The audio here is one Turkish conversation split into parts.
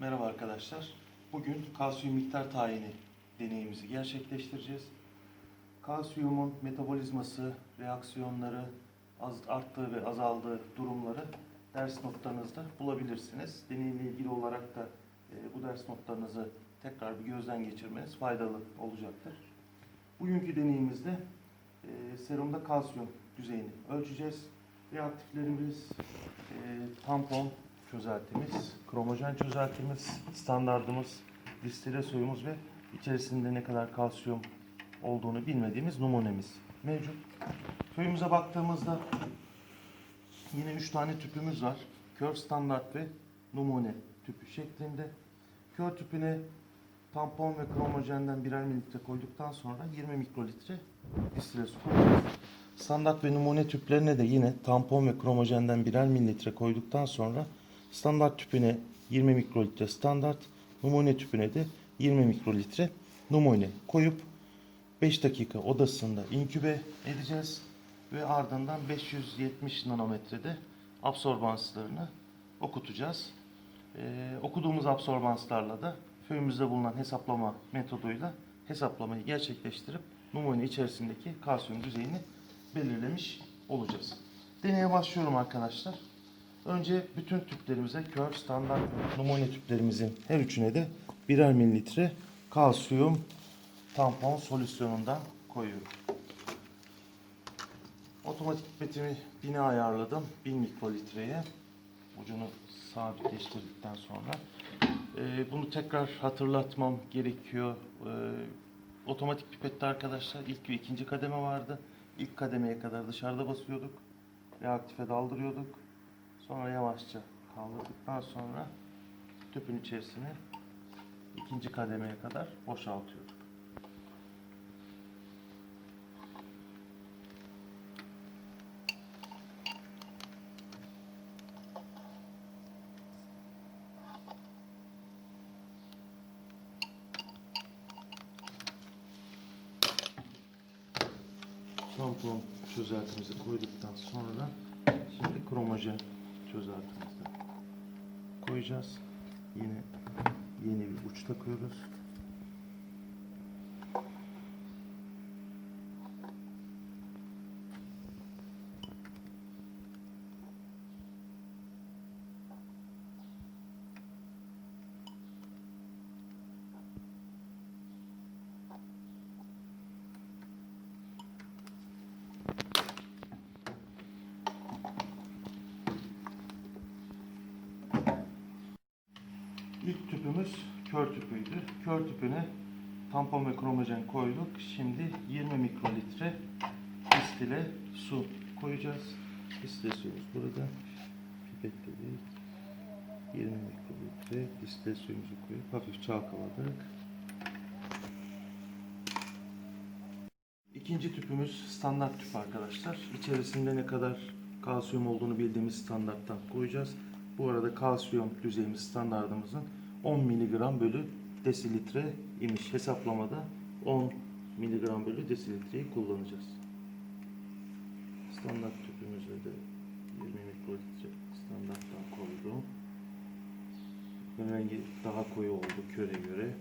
Merhaba arkadaşlar. Bugün kalsiyum miktar tayini deneyimizi gerçekleştireceğiz. Kalsiyumun metabolizması, reaksiyonları, az, arttığı ve azaldığı durumları ders notlarınızda bulabilirsiniz. Deneyimle ilgili olarak da e, bu ders notlarınızı tekrar bir gözden geçirmeniz faydalı olacaktır. Bugünkü deneyimizde e, serumda kalsiyum düzeyini ölçeceğiz. Reaktiflerimiz e, tampon çözeltimiz, kromojen çözeltimiz, standardımız, distile suyumuz ve içerisinde ne kadar kalsiyum olduğunu bilmediğimiz numunemiz mevcut. Köyümüze baktığımızda yine 3 tane tüpümüz var. Kör standart ve numune tüpü şeklinde. Kör tüpüne tampon ve kromojenden birer mililitre koyduktan sonra 20 mikrolitre distile su koyacağız. Standart ve numune tüplerine de yine tampon ve kromojenden birer mililitre koyduktan sonra standart tüpüne 20 mikrolitre standart, numune tüpüne de 20 mikrolitre numune koyup 5 dakika odasında inkübe edeceğiz ve ardından 570 nanometrede absorbanslarını okutacağız. Ee, okuduğumuz absorbanslarla da föyümüzde bulunan hesaplama metoduyla hesaplamayı gerçekleştirip numune içerisindeki kalsiyum düzeyini belirlemiş olacağız. Deneye başlıyorum arkadaşlar. Önce bütün tüplerimize kör standart numune tüplerimizin her üçüne de birer mililitre kalsiyum tampon solüsyonundan koyuyorum. Otomatik pipetimi 1000'e ayarladım. 1000 mikrolitreye. Ucunu sabitleştirdikten sonra. Ee, bunu tekrar hatırlatmam gerekiyor. Ee, otomatik pipette arkadaşlar ilk ve ikinci kademe vardı. İlk kademeye kadar dışarıda basıyorduk. Reaktife daldırıyorduk. Sonra yavaşça kaldırdıktan sonra tüpün içerisine ikinci kademeye kadar boşaltıyorduk. Tampon çözeltimizi koyduktan sonra şimdi kromojen çözeltimizi de koyacağız. Yine yeni bir uç takıyoruz. Tüpümüz kör tüpüydü. Kör tüpüne tampon ve kromojen koyduk. Şimdi 20 mikrolitre distile su koyacağız. Distile suyumuz burada. Pipetledik. 20 mikrolitre distile suyumuzu koyup hafif çalkaladık. İkinci tüpümüz standart tüp arkadaşlar. İçerisinde ne kadar kalsiyum olduğunu bildiğimiz standarttan koyacağız. Bu arada kalsiyum düzeyimiz standartımızın 10 mg bölü desilitre imiş. Hesaplamada 10 mg bölü desilitreyi kullanacağız. Standart tüpümüzde de 20 mikrolitre standarttan koydum. Rengi daha koyu oldu köre göre.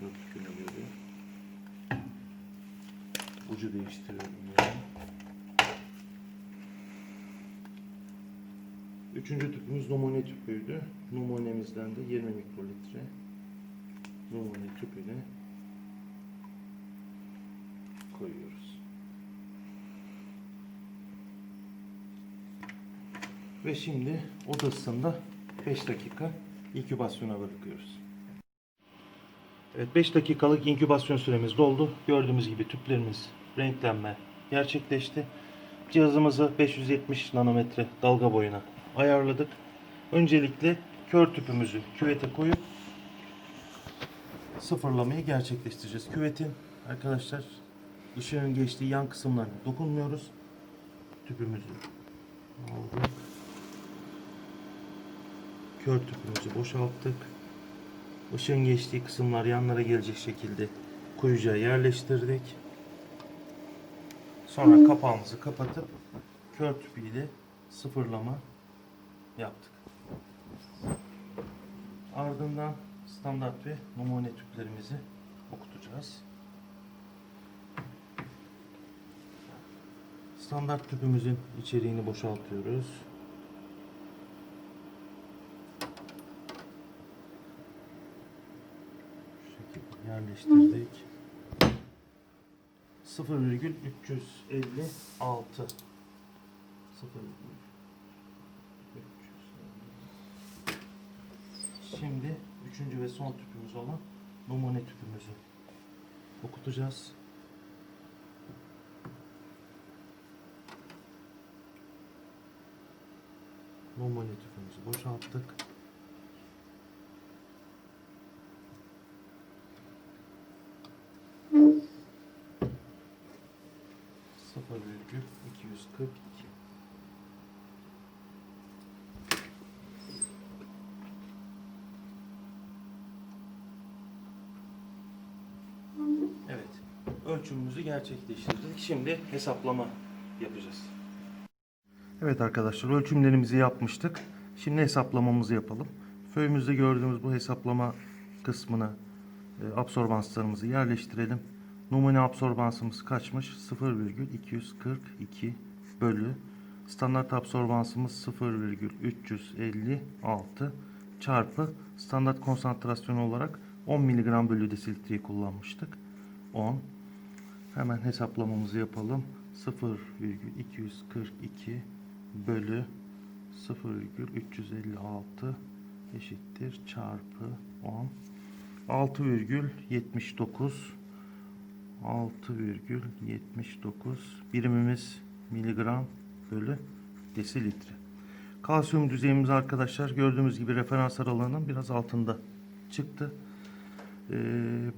Kör tüpüne göre. Ucu değiştiriyorum yani. Üçüncü tüpümüz numune tüpüydü. Numunemizden de 20 mikrolitre numune tüpüne koyuyoruz. Ve şimdi odasında 5 dakika inkübasyona bırakıyoruz. Evet 5 dakikalık inkübasyon süremiz doldu. Gördüğümüz gibi tüplerimiz renklenme gerçekleşti. Cihazımızı 570 nanometre dalga boyuna ayarladık. Öncelikle kör tüpümüzü küvete koyup sıfırlamayı gerçekleştireceğiz. Küvetin arkadaşlar ışığın geçtiği yan kısımlarına dokunmuyoruz. Tüpümüzü aldık. Kör tüpümüzü boşalttık. Işığın geçtiği kısımlar yanlara gelecek şekilde kuyucuya yerleştirdik. Sonra kapağımızı kapatıp kör tüpüyle sıfırlama yaptık. Ardından standart ve numune tüplerimizi okutacağız. Standart tüpümüzün içeriğini boşaltıyoruz. Şu şekilde yerleştirdik. 0,356 Şimdi üçüncü ve son tüpümüz olan numune tüpümüzü okutacağız. Numune tüpümüzü boşalttık. Sıfır virgül 242. Evet. Ölçümümüzü gerçekleştirdik. Şimdi hesaplama yapacağız. Evet arkadaşlar ölçümlerimizi yapmıştık. Şimdi hesaplamamızı yapalım. Föyümüzde gördüğümüz bu hesaplama kısmına e, absorbanslarımızı yerleştirelim. Numune absorbansımız kaçmış? 0,242 bölü standart absorbansımız 0,356 çarpı standart konsantrasyon olarak 10 mg bölü desilitreyi kullanmıştık. 10 hemen hesaplamamızı yapalım. 0,242 bölü 0,356 eşittir çarpı 10 6,79 6,79 birimimiz miligram bölü desilitre. Kalsiyum düzeyimiz arkadaşlar gördüğümüz gibi referans aralığının biraz altında çıktı. Ee,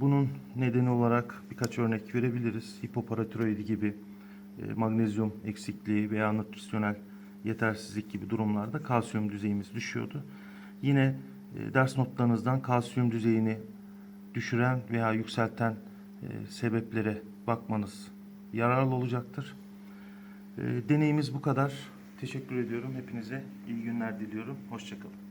bunun nedeni olarak birkaç örnek verebiliriz. Hipoparatiroidi gibi e, magnezyum eksikliği veya nütrisyonel yetersizlik gibi durumlarda kalsiyum düzeyimiz düşüyordu. Yine e, ders notlarınızdan kalsiyum düzeyini düşüren veya yükselten e, sebeplere bakmanız yararlı olacaktır. Deneyimiz bu kadar. Teşekkür ediyorum. Hepinize iyi günler diliyorum. Hoşçakalın.